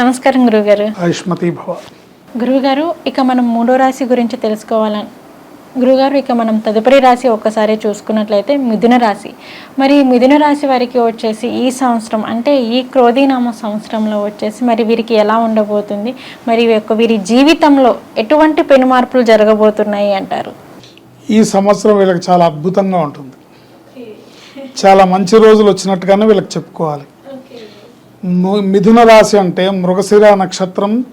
నమస్కారం గురుగారు ఆయుష్మతి భవ. గురువుగారు ఇక మనం మూడో రాశి గురించి తెలుసుకోవాలని గురుగారు ఇక మనం తదుపరి రాశి ఒక్కసారి చూసుకున్నట్లయితే మిథున రాశి. మరి మిథున రాశి వారికి వచ్చేసి ఈ సంవత్సరం అంటే ఈ క్రోధీనామ సంవత్సరంలో వచ్చేసి మరి వీరికి ఎలా ఉండబోతుంది? మరి యొక్క వీరి జీవితంలో ఎటువంటి పెను మార్పులు జరగబోతున్నాయి అంటారు? ఈ సంవత్సరం వీళ్ళకి చాలా అద్భుతంగా ఉంటుంది. చాలా మంచి రోజులు వచ్చినట్టుగానే వీళ్ళకి చెప్పుకోవాలి. మిథున రాశి అంటే మృగశిర నక్షత్రం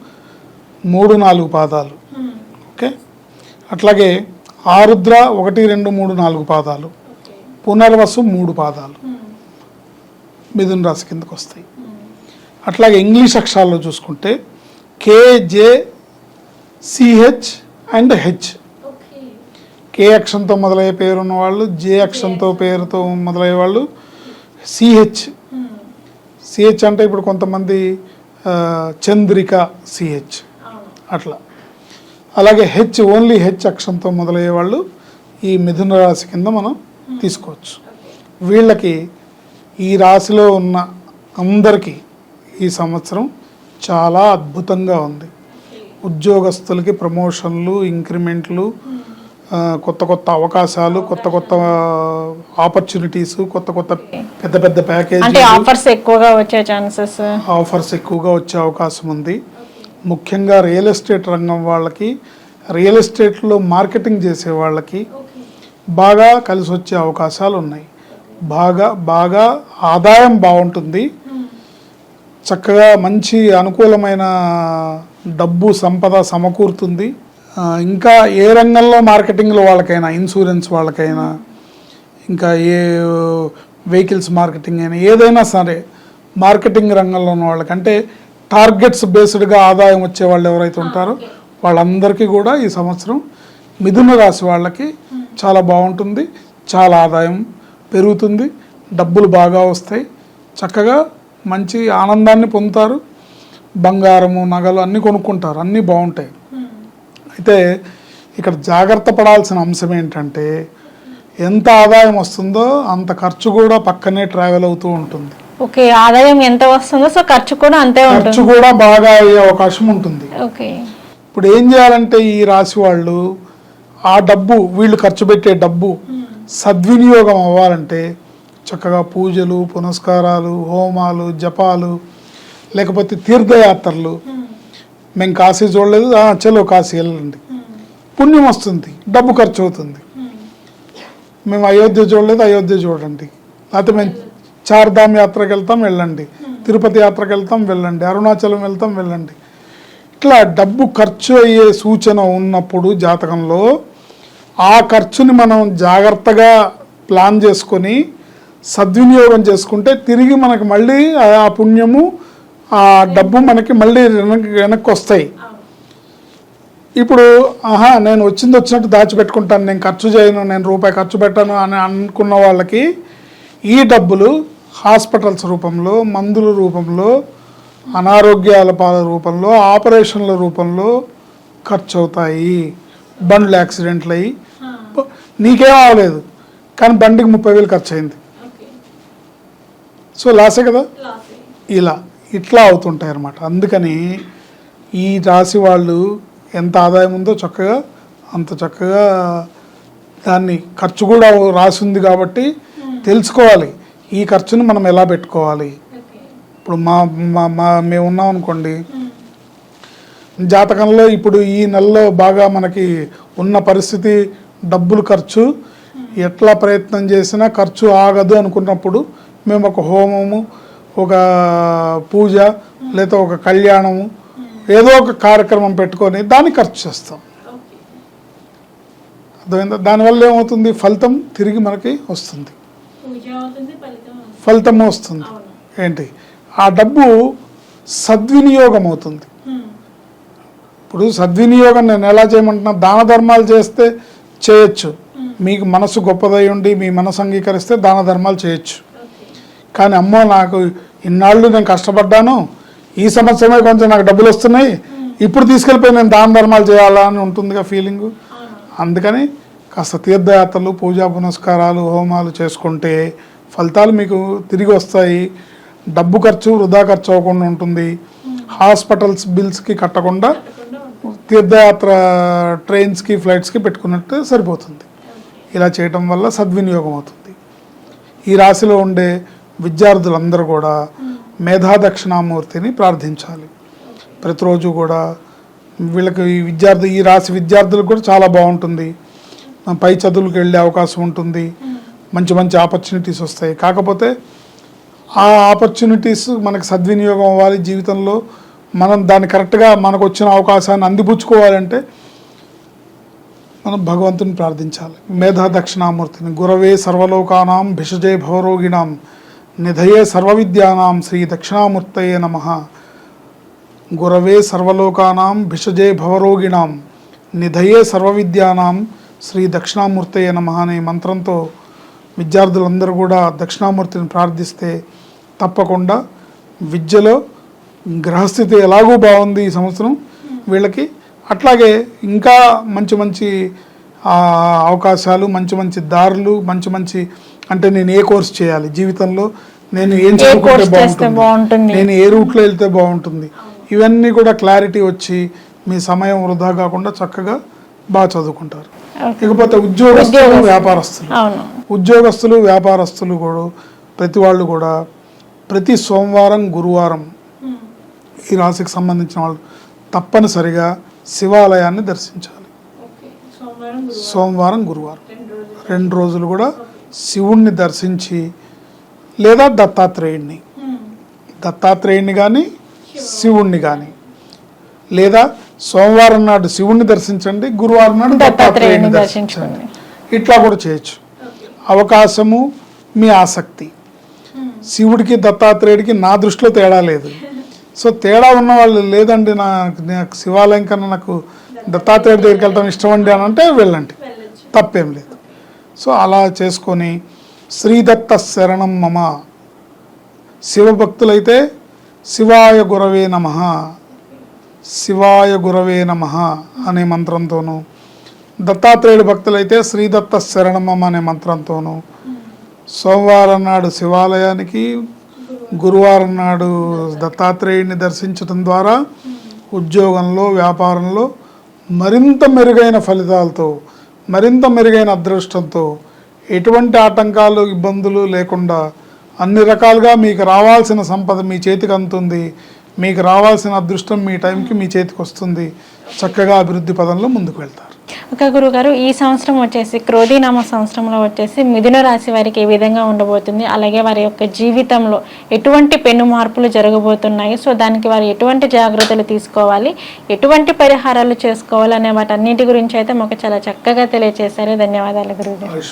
మూడు నాలుగు పాదాలు. ఓకే? అట్లాగే ఆరుద్ర ఒకటి రెండు మూడు నాలుగు పాదాలు. పునర్వసు మూడు పాదాలు. మిథున రాశి కిందకు వస్తాయి. అట్లాగే ఇంగ్లీష్ అక్షరాల్లో చూసుకుంటే KJ CH and H. K అక్షరంతో మొదలయ్యే పేరు ఉన్న వాళ్ళు జే అక్షరంతో పేరుతో మొదలయ్యే వాళ్ళు సిహెచ్ సిహెచ్ అంటే ఇప్పుడు కొంతమంది చంద్రిక సిహెచ్ అట్లా. అలాగే హెచ్ ఓన్లీ హెచ్ అక్షరంతో మొదలయ్యే వాళ్ళు ఈ మిథున రాశి కింద మనం తీసుకోవచ్చు. వీళ్ళకి ఈ రాశిలో ఉన్న అందరికీ ఈ సంవత్సరం చాలా అద్భుతంగా ఉంది. ఉద్యోగస్తులకి ప్రమోషన్లు ఇంక్రిమెంట్లు కొత్త కొత్త అవకాశాలు కొత్త కొత్త ఆపర్చునిటీస్ కొత్త కొత్త పెద్ద పెద్ద ప్యాకేజ్ అంటే ఆఫర్స్ ఎక్కువగా వచ్చే ఛాన్సెస్ ఆఫర్స్ ఎక్కువగా వచ్చే అవకాశం ఉంది. ముఖ్యంగా రియల్ ఎస్టేట్ రంగం వాళ్ళకి రియల్ ఎస్టేట్లో మార్కెటింగ్ చేసే వాళ్ళకి బాగా కలిసి వచ్చే అవకాశాలు ఉన్నాయి. బాగా బాగా ఆదాయం బాగుంటుంది. చక్కగా మంచి అనుకూలమైన డబ్బు సంపద సమకూరుతుంది. ఇంకా ఏ రంగంలో మార్కెటింగ్లో వాళ్ళకైనా ఇన్సూరెన్స్ వాళ్ళకైనా ఇంకా ఏ వెహికల్స్ మార్కెటింగ్ అయినా ఏదైనా సరే మార్కెటింగ్ రంగంలో ఉన్న వాళ్ళకంటే టార్గెట్స్ బేస్డ్గా ఆదాయం వచ్చే వాళ్ళు ఎవరైతే ఉంటారో వాళ్ళందరికీ కూడా ఈ సంవత్సరం మిథున రాశి వాళ్ళకి చాలా బాగుంటుంది చాలా ఆదాయం పెరుగుతుంది డబ్బులు బాగా వస్తాయి చక్కగా మంచి ఆనందాన్ని పొందుతారు బంగారము నగలు అన్నీ కొనుక్కుంటారు అన్నీ బాగుంటాయి. అయితే ఇక్కడ జాగ్రత్త పడాల్సిన అంశం ఏంటంటే ఎంత ఆదాయం వస్తుందో అంత ఖర్చు కూడా పక్కనే ట్రావెల్ అవుతూ ఉంటుంది. ఓకే ఆదాయం ఎంత వస్తుందో సో ఖర్చు కూడా అంతే ఖర్చు కూడా బాగా అయ్యే అవకాశం ఉంటుంది. ఓకే. ఇప్పుడు ఏం చేయాలంటే ఈ రాశి వాళ్ళు ఆ డబ్బు వీళ్ళు ఖర్చు పెట్టే డబ్బు సద్వినియోగం అవ్వాలంటే చక్కగా పూజలు పునస్కారాలు హోమాలు జపాలు లేకపోతే తీర్థయాత్రలు మేము కాశీ చూడలేదు. చలో కాశీ వెళ్ళండి పుణ్యం వస్తుంది. డబ్బు ఖర్చు అవుతుంది. మేము అయోధ్య చూడలేదు. అయోధ్య చూడండి. లేకపోతే మేము చార్ధామ్ యాత్రకు వెళ్తాం వెళ్ళండి. తిరుపతి యాత్రకు వెళ్తాం వెళ్ళండి. అరుణాచలం వెళ్తాం వెళ్ళండి. ఇట్లా డబ్బు ఖర్చు అయ్యే సూచన ఉన్నప్పుడు జాతకంలో ఆ ఖర్చుని మనం జాగ్రత్తగా ప్లాన్ చేసుకొని సద్వినియోగం చేసుకుంటే తిరిగి మనకి మళ్ళీ ఆ పుణ్యము ఆ డబ్బు మనకి మళ్ళీ వెనక్కి వెనక్కి వస్తాయి. ఇప్పుడు ఆహా నేను వచ్చింది వచ్చినట్టు దాచిపెట్టుకుంటాను నేను ఖర్చు చేయను నేను రూపాయి ఖర్చు పెట్టను అని అనుకున్న వాళ్ళకి ఈ డబ్బులు హాస్పిటల్స్ రూపంలో మందుల రూపంలో అనారోగ్యాల పాల రూపంలో ఆపరేషన్ల రూపంలో ఖర్చు అవుతాయి బండ్లు యాక్సిడెంట్లు అయ్యి నీకేం అవ్వలేదు కానీ బండికి ముప్పై వేలు ఖర్చు అయింది సో లాసే కదా? ఇలా. ఇట్లా అవుతుంటాయి అన్నమాట అందుకని ఈ రాశి వాళ్ళు ఎంత ఆదాయం ఉందో చక్కగా అంత చక్కగా దాన్ని ఖర్చు కూడా రాసి ఉంది కాబట్టి తెలుసుకోవాలి. ఈ ఖర్చుని మనం ఎలా పెట్టుకోవాలి? ఇప్పుడు మా మా మా మేము ఉన్నాం అనుకోండి. జాతకంలో ఇప్పుడు ఈ నెలలో బాగా మనకి ఉన్న పరిస్థితి డబ్బులు ఖర్చు. ఎట్లా ప్రయత్నం చేసినా ఖర్చు ఆగదు అనుకున్నప్పుడు మేము ఒక హోమము ఒక పూజ లేదా ఒక కళ్యాణము ఏదో ఒక కార్యక్రమం పెట్టుకొని దాన్ని ఖర్చు చేస్తాం. అర్థమైందా? దానివల్ల ఏమవుతుంది? ఫలితం తిరిగి మనకి వస్తుంది. ఫలితం వస్తుంది. ఏంటి? ఆ డబ్బు సద్వినియోగం అవుతుంది. ఇప్పుడు సద్వినియోగం నేను ఎలా చేయమంటున్నా? దాన ధర్మాలు చేస్తే చేయొచ్చు. మీకు మనసు గొప్పదై ఉండి మీ మనసు అంగీకరిస్తే దాన ధర్మాలు చేయొచ్చు. కానీ అమ్మో నాకు ఇన్నాళ్ళు నేను కష్టపడ్డాను. ఈ సంవత్సరమే కొంచెం నాకు డబ్బులు వస్తున్నాయి. ఇప్పుడు తీసుకెళ్ళిపోయి నేను దాన ధర్మాలు చేయాలా అని ఉంటుందిగా ఫీలింగు అందుకని కాస్త తీర్థయాత్రలు పూజా పునస్కారాలు హోమాలు చేసుకుంటే ఫలితాలు మీకు తిరిగి వస్తాయి. డబ్బు ఖర్చు వృధా ఖర్చు అవ్వకుండా ఉంటుంది. హాస్పిటల్స్ బిల్స్కి కట్టకుండా తీర్థయాత్ర ట్రైన్స్కి ఫ్లైట్స్కి పెట్టుకున్నట్టు సరిపోతుంది. ఇలా చేయటం వల్ల సద్వినియోగం అవుతుంది. ఈ రాశిలో ఉండే విద్యార్థులందరూ కూడా మేధా దక్షిణామూర్తిని ప్రార్థించాలి. ప్రతిరోజు కూడా వీళ్ళకి ఈ విద్యార్థి ఈ రాశి విద్యార్థులకు కూడా చాలా బాగుంటుంది. పై చదువులకు వెళ్ళే అవకాశం ఉంటుంది. మంచి మంచి ఆపర్చునిటీస్ వస్తాయి. కాకపోతే ఆ ఆపర్చునిటీస్ మనకు సద్వినియోగం అవ్వాలి జీవితంలో. మనం దాన్ని కరెక్ట్గా మనకు వచ్చిన అవకాశాన్ని అందిపుచ్చుకోవాలంటే మనం భగవంతుని ప్రార్థించాలి. మేధా దక్షిణామూర్తిని గురవే సర్వలోకానాం భిషజే భవరోగిణాం. నిధయే సర్వవిద్యానాం శ్రీ దక్షిణామూర్తయే నమ. గురవే సర్వలోకానాం భిషజే భవరోగిణాం. నిధయే సర్వవిద్యానాం శ్రీ దక్షిణామూర్తయే నమ అనే మంత్రంతో విద్యార్థులందరూ కూడా దక్షిణామూర్తిని ప్రార్థిస్తే తప్పకుండా విద్యలో గ్రహస్థితి ఎలాగూ బాగుంది ఈ సంవత్సరం వీళ్ళకి. అట్లాగే ఇంకా మంచి మంచి అవకాశాలు మంచి మంచి దారులు మంచి మంచి అంటే నేను ఏ కోర్స్ చేయాలి? జీవితంలో నేను ఏం చదువుకుంటే బాగుంటుంది? నేను ఏ రూట్లో వెళ్తే బాగుంటుంది? ఇవన్నీ కూడా క్లారిటీ వచ్చి మీ సమయం వృధా కాకుండా చక్కగా బాగా చదువుకుంటారు. ఇకపోతే ఉద్యోగస్తులు. వ్యాపారస్తులు. ఉద్యోగస్తులు వ్యాపారస్తులు కూడా ప్రతి వాళ్ళు కూడా ప్రతి సోమవారం గురువారం ఈ రాశికి సంబంధించిన వాళ్ళు తప్పనిసరిగా శివాలయాన్ని దర్శించాలి. సోమవారం గురువారం. రెండు రోజులు. కూడా శివుణ్ణి దర్శించి లేదా దత్తాత్రేయుణ్ణి. దత్తాత్రేయుణ్ణి కానీ శివుణ్ణి కానీ లేదా సోమవారం నాడు శివుణ్ణి దర్శించండి గురువారం నాడు దత్తాత్రేయుని దర్శించండి. దర్శించుకోండి. ఇట్లా కూడా చేయొచ్చు. అవకాశము మీ ఆసక్తి. శివుడికి దత్తాత్రేయుడికి నా దృష్టిలో తేడా లేదు. సో తేడా ఉన్న వాళ్ళు లేదండి నాకు శివాలయం కన్నా నాకు దత్తాత్రేయుడి దగ్గరికి వెళ్తాం ఇష్టం అండి అని అంటే వెళ్ళండి. తప్పేం లేదు. సో అలా చేసుకొని శ్రీదత్త శరణం మమ. శివభక్తులైతే శివాయ గురవే నమ. శివాయ గురవే నమ అనే మంత్రంతోనూ. దత్తాత్రేయుడు భక్తులైతే శ్రీదత్త శరణమం అనే మంత్రంతోనూ. సోమవారం నాడు శివాలయానికి గురువారం నాడు దత్తాత్రేయుడిని దర్శించడం ద్వారా ఉద్యోగంలో వ్యాపారంలో మరింత మెరుగైన ఫలితాలతో మరింత మెరుగైన అదృష్టంతో ఎటువంటి ఆటంకాలు ఇబ్బందులు లేకుండా అన్ని రకాలుగా మీకు రావాల్సిన సంపద మీ చేతికి అందుతుంది. మీకు రావాల్సిన అదృష్టం మీ టైంకి మీ చేతికి వస్తుంది. చక్కగా అభివృద్ధి పదంలో ముందుకు వెళ్తారు. ఒక గురుగారు ఈ సంవత్సరం వచ్చేసి క్రోధీనామ సంవత్సరంలో వచ్చేసి మిథున రాశి వారికి ఏ విధంగా ఉండబోతుంది. అలాగే వారి యొక్క జీవితంలో ఎటువంటి పెను మార్పులు జరగబోతున్నాయి. సో దానికి వారు ఎటువంటి జాగ్రత్తలు తీసుకోవాలి? ఎటువంటి పరిహారాలు చేసుకోవాలి అనే వాటన్నిటి గురించి అయితే మాకు చాలా చక్కగా తెలియజేశారు ధన్యవాదాలు గురుగారు.